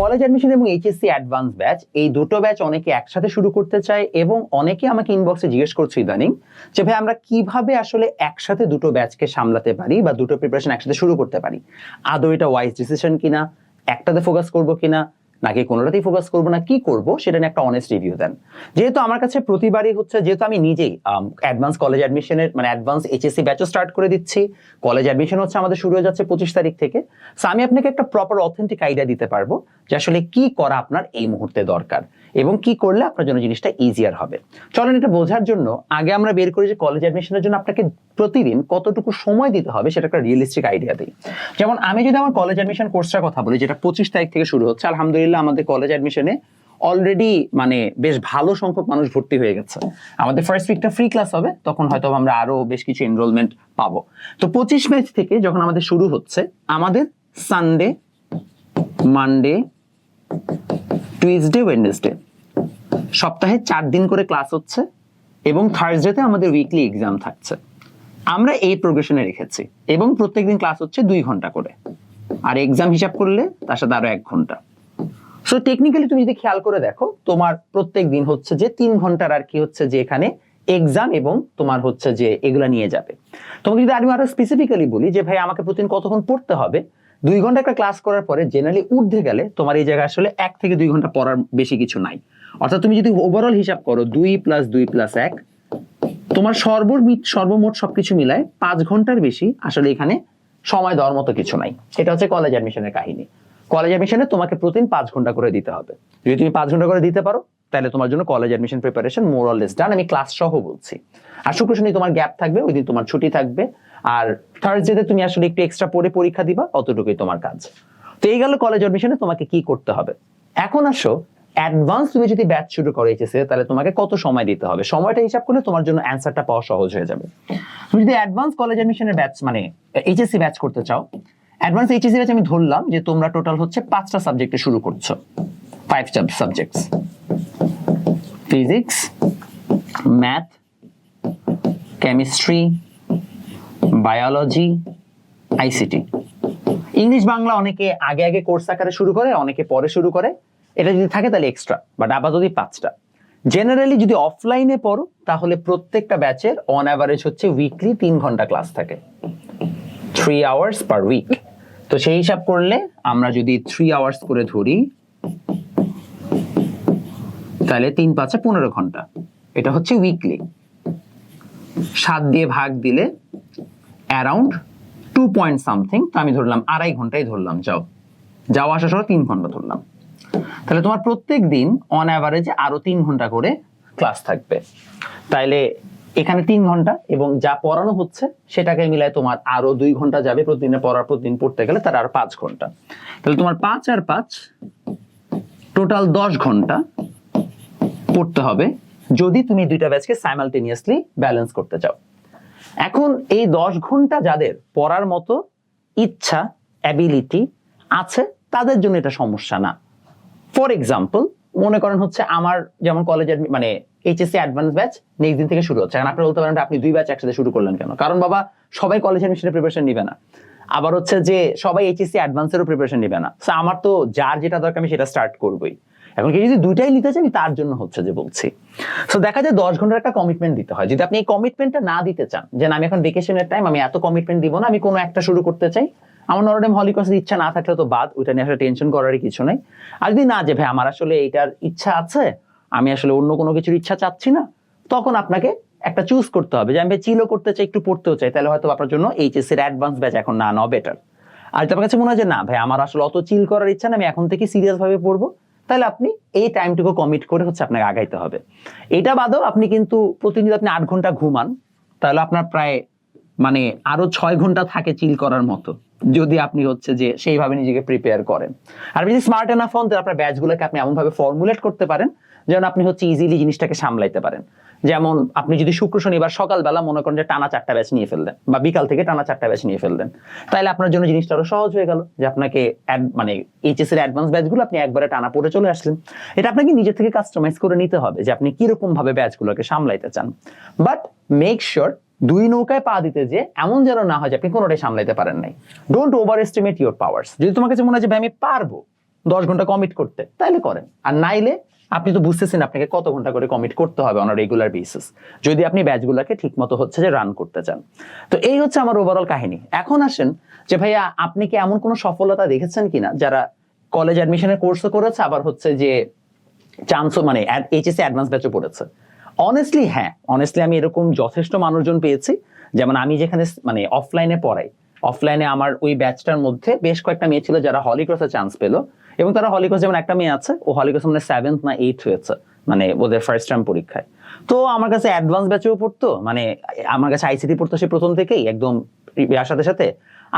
College admission এবং HSC advance batch এই দুটো ব্যাচ অনেকে একসাথে শুরু করতে চায় এবং অনেকে আমাকে ইনবক্সে জিজ্ঞেস করছে ইদানিং যে, ভাই, আমরা কীভাবে আসলে একসাথে দুটো ব্যাচকে সামলাতে পারি বা দুটো প্রিপারেশন একসাথে শুরু করতে পারি? আদৌ এটা ওয়াইজ ডিসিশন কিনা? একটাতে ফোকাস করব কিনা? নাকি কোনোটাতেই ফোকাস করব না, কি করব, সেটা নিয়ে একটা অনেস্ট রিভিউ দেন। যেহেতু আমার কাছে প্রতিবারই হচ্ছে, যেহেতু আমি নিজেই অ্যাডভান্স কলেজ অ্যাডমিশনের মানে অ্যাডভান্স এইচএসসি ব্যাচও স্টার্ট করে দিচ্ছি কলেজ অ্যাডমিশন হচ্ছে আমাদের শুরু হয়ে যাচ্ছে পঁচিশ তারিখ থেকে। সো আমি আপনাকে একটা প্রপার অথেন্টিক আইডিয়া দিতে পারব যে আসলে কি করা আপনার এই মুহূর্তে দরকার এবং কি করলে আপনার জন্য জিনিসটা ইজিয়ার হবে। চলেন এটা বোঝার জন্য, আগে আমরা বের করি যে কলেজ অ্যাডমিশনের জন্য আপনাকে প্রতিদিন কতটুকু সময় দিতে হবে, সেটা একটা রিয়েলিস্টিক আইডিয়া দিই। যেমন আমি যদি আমার কলেজ অ্যাডমিশন কোর্সটার কথা বলি, যেটা পঁচিশ তারিখ থেকে শুরু হচ্ছে, আলহামদুলিল্লাহ আমাদের কলেজ অ্যাডমিশনে অলরেডি মানে বেশ ভালো সংখ্যক মানুষ ভর্তি হয়ে গেছে। আমাদের ফার্স্ট উইকটা ফ্রি ক্লাস হবে, তখন হয়তো আমরা আরও বেশ কিছু এনরোলমেন্ট পাবো। তো পঁচিশ ম্যাচ থেকে যখন আমাদের শুরু হচ্ছে, আমাদের সানডে মানডে টুইসডে ওয়েডনেসডে সপ্তাহে চার দিন করে ক্লাস হচ্ছে এবং থার্সডেতে আমাদের উইকলি এক্সাম থাকছে। আমরা এই প্রোগ্রেশনে রেখেছি এবং প্রত্যেকদিন ক্লাস হচ্ছে দুই ঘণ্টা করে। আর এক্সাম হিসাব করলে তার সাথে আরও এক ঘণ্টা। সো টেকনিক্যালি তুমি যদি খেয়াল করে দেখো, তোমার প্রত্যেক দিন হচ্ছে যে তিন ঘণ্টার আর কি হচ্ছে যে এখানে এক্সাম এবং তোমার হচ্ছে যে এগুলা নিয়ে যাবে। তোমাকে যদি আমি আরও স্পেসিফিক্যালি বলি যে, ভাই, আমাকে প্রতিদিন কতক্ষণ পড়তে হবে? দুই ঘণ্টা একটা ক্লাস করার পরে জেনারেলি ঊর্ধ্বে গেলে তোমার এই জায়গায় আসলে এক থেকে দুই ঘণ্টা পড়ার বেশি কিছু নাই। অর্থাৎ তুমি যদি ওভারঅল হিসাব করো, দুই প্লাস দুই প্লাস এক, তোমার সর্বমিত, সর্বমোট সবকিছু মিলায় পাঁচ ঘণ্টার বেশি আসলে এখানে সময় দেওয়ার মতো কিছু নাই। এটা হচ্ছে কলেজ অ্যাডমিশনের কাহিনী। কলেজ অ্যাডমিশনে তোমাকে প্রতিদিন পাঁচ ঘণ্টা করে দিতে হবে। যদি তুমি পাঁচ ঘণ্টা করে দিতে পারো, তাহলে তোমার জন্য college admission preparation more all done আমি ক্লাস সহ বলছি। আর শুক্র শনি তোমার গ্যাপ থাকবে, ওই দিন তোমার ছুটি থাকবে। আর থার্সডেতে তুমি আসলে একটু এক্সট্রা পড়ে পরীক্ষা দিবা, অতটুকুই তোমার কাজ। তো এই গেল কলেজ অ্যাডমিশনে তোমাকে কি করতে হবে? এখন আসো অ্যাডভান্স তুমি যদি ব্যাচ শুরু করো এইচএসএ তাহলে তোমাকে কত সময় দিতে হবে? সময়টা হিসাব করলে তোমার জন্য অ্যান্সারটা পাওয়া সহজ হয়ে যাবে। তুমি যদি অ্যাডভান্স কলেজ অ্যাডমিশনের ব্যাচ মানে এইচএসসি ব্যাচ করতে চাও অ্যাডভান্স এইচএসসি ব্যাচ আমি ধরলাম যে তোমরা টোটাল হচ্ছে পাঁচটা সাবজেক্টে শুরু করছ। Five subjects physics math chemistry biology ICT English Bangla অনেকে আগে আগে কোর্স আকারে শুরু করে, অনেকে পরে শুরু করে। এটা যদি থাকে তাহলে এক্সট্রা বাট আপাতত পাঁচটা। জেনারেলি যদি অফলাইনে পড়ো, তাহলে প্রত্যেকটা ব্যাচের অন অ্যাভারেজ হচ্ছে উইকলি তিন ঘণ্টা ক্লাস থাকে। থ্রি আওয়ার্স পার উইক তো সেই হিসাব করলে আমরা যদি থ্রি আওয়ার্স করে ধরি, তাহলে তিন পাঁচে পনেরো ঘণ্টা। এটা হচ্ছে উইকলি সাত দিয়ে ভাগ দিলে অ্যারাউন্ড টু পয়েন্ট সামথিং তো আমি ধরলাম আড়াই ঘন্টাই ধরলাম, যাও। যাওয়া আসা সহ তিন ঘণ্টা ধরলাম। তাহলে তোমার প্রত্যেক দিন অন অ্যাভারেজে আরও তিন ঘণ্টা করে ক্লাস থাকবে। তাইলে এখানে তিন ঘণ্টা এবং যা পড়ানো হচ্ছে সেটাকে মিলায় তোমার আরও দুই ঘণ্টা যাবে প্রতিদিনে পড়ার প্রতিদিন পড়তে গেলে, তার আর পাঁচ ঘণ্টা। তাহলে তোমার পাঁচ আর পাঁচ, টোটাল দশ ঘণ্টা পড়তে হবে যদি তুমি দুইটা ব্যাচকে সাইমালটেনিয়াসলি ব্যালেন্স করতে চাও। এখন এই দশ ঘণ্টা যাদের পড়ার মতো ইচ্ছা অ্যাবিলিটি আছে, তাদের জন্য এটা সমস্যা না। ফর এক্সাম্পল মনে করেন হচ্ছে আমার যেমন কলেজের মানে এইচএসসি অ্যাডভান্স ব্যাচ নেক্সট দিন থেকে শুরু হচ্ছে। এখন আপনি বলতে পারেন আপনি দুই ব্যাচ একসাথে শুরু করলেন কেন? কারণ বাবা, সবাই কলেজ অ্যাডমিশনের প্রিপারেশন নিবে না। আবার হচ্ছে যে, সবাই এইচএসসি অ্যাডভান্সেরও প্রিপারেশন নিবে না। So, আমার তো যার যেটা দরকার আমি সেটা স্টার্ট করবোই। এখন কি যদি দুইটাই নিতে চাই তার জন্য হচ্ছে যে বলছি। সো দেখা যায় দশ ঘণ্টার একটা কমিটমেন্ট দিতে হয়। যদি আপনি এই কমিটমেন্টটা না দিতে চান, যে আমি এখন ভেকেশনের টাইম আমি এত কমিটমেন্ট দিব না, আমি কোনো একটা শুরু করতে চাই, আমার নরডেম হলিকসের ইচ্ছা না থাকলে তো বাদ, ওইটা নিয়ে আসলে টেনশন করারই কিছু নাই। আর যদি না যে, ভাই, আমার আসলে এইটার ইচ্ছা আছে আমি আসলে অন্য কোনো কিছুর ইচ্ছা চাচ্ছি না, তখন আপনাকে একটা চুজ করতে হবে যে আমি চিলও করতে চাই, একটু পড়তেও চাই, তাহলে হয়তো আপনার জন্য এইচএস এর অ্যাডভান্স ব্যাচ এখন না নেওয়া বেটার আর আপনার কাছে মনে হয় যে না, ভাই আমার আসলে অত চিল করার ইচ্ছা না, আমি এখন থেকে সিরিয়াস ভাবে পড়ব, তাহলে আপনি এই টাইমটুকু কমিট করে হচ্ছে আপনাকে আগাইতে হবে। এটা বাদেও আপনি কিন্তু প্রতিদিন আপনি আট ঘণ্টা ঘুমান, তাহলে আপনার প্রায় মানে আরও ছয় ঘণ্টা থাকে চিল করার মতো, যদি আপনি হচ্ছে যে সেইভাবে নিজেকে প্রিপেয়ার করেন। আর যদি স্মার্ট এনাফ হন তাহলে আপনার ব্যাচগুলোকে আপনি এমনভাবে ফর্মুলেট করতে পারেন যেন আপনি হচ্ছে ইজিলি জিনিসটাকে সামলাইতে পারেন। যেমন আপনি যদি শুক্র শনিবার সকালবেলা মনে করেন যে টানা চারটা ব্যাচ নিয়ে ফেললেন বা বিকাল থেকে টানা চারটা ব্যাচ নিয়ে ফেললেন তাহলে আপনার জন্য জিনিসটা আরও সহজ হয়ে গেল যে আপনাকে মানে এইচএস এর অ্যাডভান্স ব্যাচগুলো আপনি একবারে টানা পড়ে চলে আসলেন। এটা আপনাকে নিজে থেকে কাস্টমাইজ করে নিতে হবে যে আপনি কীরকম ভাবে ব্যাচগুলোকে সামলাইতে চান। বাট মেক শিওর দুই নৌকায় পা দিতে যে এমন যেন না হয় যে আপনি কোনোটাই সামলাইতে পারেন নাই। Don't overestimate your powers যদি তোমার কাছে মনে হয় যে আমি পারব দশ ঘণ্টা কমিট করতে, তাইলে করেন। আর নাইলে আপনি তো বুঝতেছেন আপনাকে কত ঘণ্টা করে কমিট করতে হবে অন রেগুলার বেসিস যদি আপনি ব্যাচগুলোকে ঠিক মতো হচ্ছে যে রান করতে চান। তো এই হচ্ছে আমার ওভারঅল কাহিনী। এখন আসেন যে, ভাইয়া, আপনি কি এমন কোনো সফলতা দেখেছেন কিনা? যারা কলেজ অ্যাডমিশনের কোর্সও করেছে, আবার হচ্ছে যে চান্সও মানে এইচএসসি অ্যাডভান্স ব্যাচও পড়েছে। অনেস্টলি হ্যাঁ অনেস্টলি আমি এরকম যথেষ্ট মানুষজন পেয়েছি। যেমন আমি যেখানে মানে অফলাইনে পড়াই। অফলাইনে আমার ওই ব্যাচটার মধ্যে বেশ কয়েকটা মেয়ে ছিল যারা হলিক্রসে চান্স পেল। এবং তারা হলিক্রস যেমন একটা মেয়ে আছে, ও হলিক্রস মানে সেভেন্থ না এইট হয়েছে মানে ওদের ফার্স্ট টার্ম পরীক্ষায়। তো আমার কাছে অ্যাডভান্স ব্যাচেও পড়তো মানে আমার কাছে আইসিটি পড়তো সে প্রথম থেকেই, একদম ইয়ার সাথে সাথে।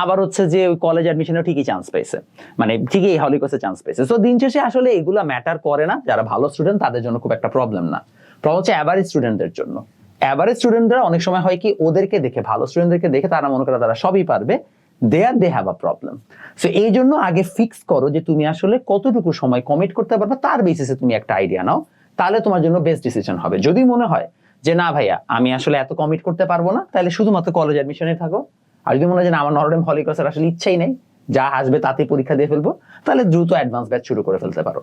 আবার হচ্ছে যে ওই কলেজ অ্যাডমিশনেও ঠিকই চান্স পেয়েছে মানে ঠিকই এই হলিকসে চান্স পেয়েছে। তো দিন শেষে আসলে এগুলো ম্যাটার করে না, যারা ভালো স্টুডেন্ট তাদের জন্য খুব একটা প্রবলেম না। প্রবলেম হচ্ছে অ্যাভারেজ স্টুডেন্টদের জন্য। অ্যাভারেজ স্টুডেন্টরা অনেক সময় হয় কি, ওদেরকে দেখে, ভালো স্টুডেন্টদেরকে দেখে তারা মনে করে তারা সবই পারবে। They are they have a problem so এই জন্য আগে ফিক্স করো যে তুমি আসলে কতটুকু সময় কমিট করতে পারবে তার বেসিসে তুমি একটা আইডিয়া নাও তাহলে তোমার জন্য বেস্ট ডিসিশন হবে। যদি মনে হয় যে না ভাইয়া আমি আসলে এত কমিট করতে পারব না তাহলে শুধুমাত্র কলেজ অ্যাডমিশনে থাকো। আর যদি মনে হয় যে না, আমার নরডেম হলিকসের আসলে ইচ্ছাই নেই যা আসবে তাতে পরীক্ষা দিয়ে ফেলব, তাহলে দ্রুত অ্যাডভান্স ব্যাচ শুরু করে ফেলতে পারো।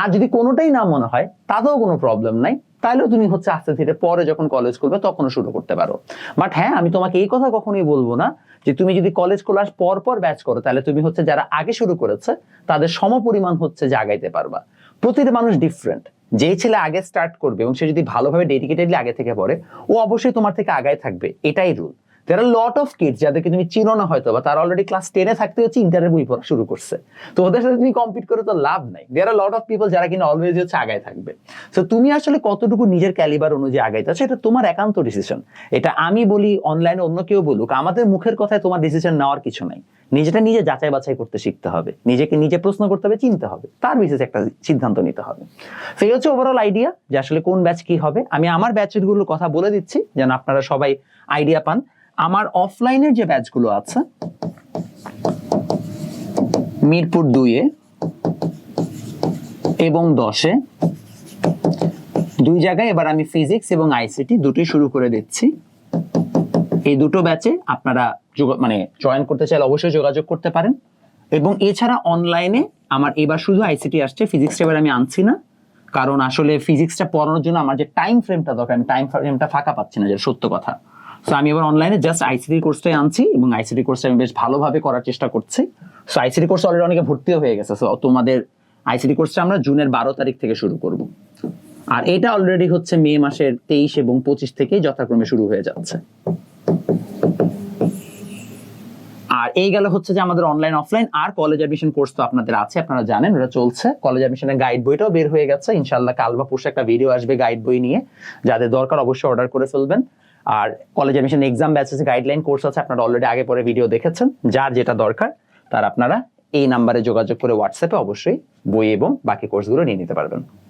আর যদি কোনোটাই না মনে হয়, তাতেও কোনো প্রবলেম নাই, তাহলেও তুমি হচ্ছে আস্তে ধীরে পরে যখন কলেজ করবে তখনও শুরু করতে পারো। বাট হ্যাঁ আমি তোমাকে এই কথা কখনোই বলব না যে তুমি যদি কলেজ ক্লাস পর পর ব্যাচ করো, তাহলে তুমি হচ্ছে যারা আগে শুরু করেছে, তাদের সমপরিমাণ হচ্ছে যে আগাইতে পারবা। প্রতিটা মানুষ ডিফারেন্ট যেই ছেলে আগে স্টার্ট করবে এবং সে যদি ভালোভাবে ডেডিকেটেডলি আগে থেকে পড়ে, ও অবশ্যই তোমার থেকে আগায় থাকবে, এটাই rule there are lot of kids যাদেরকে তুমি চিনো না হয়তো বা, তারা অলরেডি ক্লাস টেনে থাকতে হচ্ছে ইন্টারের বই পড়া শুরু করছে। তো ওদের সাথে তুমি কম্পিট করে তো লাভ নাই। There are lot of people যারা কিনা অলওয়েজ হচ্ছে আগায় থাকবে। তুমি আসলে কতটুকু নিজের ক্যালিবার অনুযায়ী তোমার একান্ত ডিসিশন এটা আমি বলি অনলাইনে অন্য কেউ বলুক, আমাদের মুখের কথায় তোমার ডিসিশন নেওয়ার কিছু নাই। নিজেটা নিজে যাচাই বাছাই করতে শিখতে হবে। নিজেকে নিজে প্রশ্ন করতে হবে, চিনতে হবে। তার বিশেষ একটা সিদ্ধান্ত নিতে হবে। সেই হচ্ছে ওভারঅল আইডিয়া যে আসলে কোন ব্যাচ কি হবে। আমি আমার ব্যাচেরগুলোর কথা বলে দিচ্ছি, যেন আপনারা সবাই আইডিয়া পান। আমার অফলাইনের যে ব্যাচগুলো আছে, মিরপুর দুইয়ে এবং দশে, দুই জায়গায় এবার আমি ফিজিক্স এবং আইসিটি দুটোই শুরু করে দিচ্ছি। এই দুটো ব্যাচে আপনারা মানে জয়েন করতে চাইলে অবশ্যই যোগাযোগ করতে পারেন। এবং এছাড়া অনলাইনে আমার এবার শুধু আইসিটি আসছে ফিজিক্সটা এবার আমি আনছি না। কারণ আসলে ফিজিক্সটা পড়ানোর জন্য আমার যে টাইম ফ্রেমটা দরকার, আমি টাইম ফ্রেমটা ফাঁকা পাচ্ছি না যে সত্য কথা। সো আমি এবার অনলাইনে জাস্ট আইসিটি কোর্সটাই আনছি এবং আইসিটি কোর্সটা আমি বেশ ভালোভাবে করার চেষ্টা করছি। সো আইসিটি কোর্স অলরেডি অনেকে ভর্তিও হয়ে গেছে। সো তোমাদের আইসিটি কোর্সটা আমরা জুনের বারো তারিখ থেকে শুরু করব। আর এটা অলরেডি হচ্ছে মে মাসের তেইশ এবং পঁচিশ থেকেই যথাক্রমে শুরু হয়ে যাচ্ছে। আর এই গেল হচ্ছে যে আমাদের অনলাইন অফলাইন আর কলেজ অ্যাডমিশন কোর্স তো আপনাদের আছে, আপনারা জানেন ওটা চলছে। কলেজ অ্যাডমিশনের গাইড বইটাও বের হয়ে গেছে। ইনশাল্লাহ কাল বা পরশু একটা ভিডিও আসবে গাইড বই নিয়ে। যাদের দরকার অবশ্যই অর্ডার করে ফেলবেন। আর college admission exam batches guideline course আছে, আপনারা অলরেডি আগে পরে ভিডিও দেখেছেন। যার যেটা দরকার, তার আপনারা এই নাম্বারে যোগাযোগ করে হোয়াটসঅ্যাপে অবশ্যই বই এবং বাকি কোর্সগুলো নিয়ে নিতে পারবেন।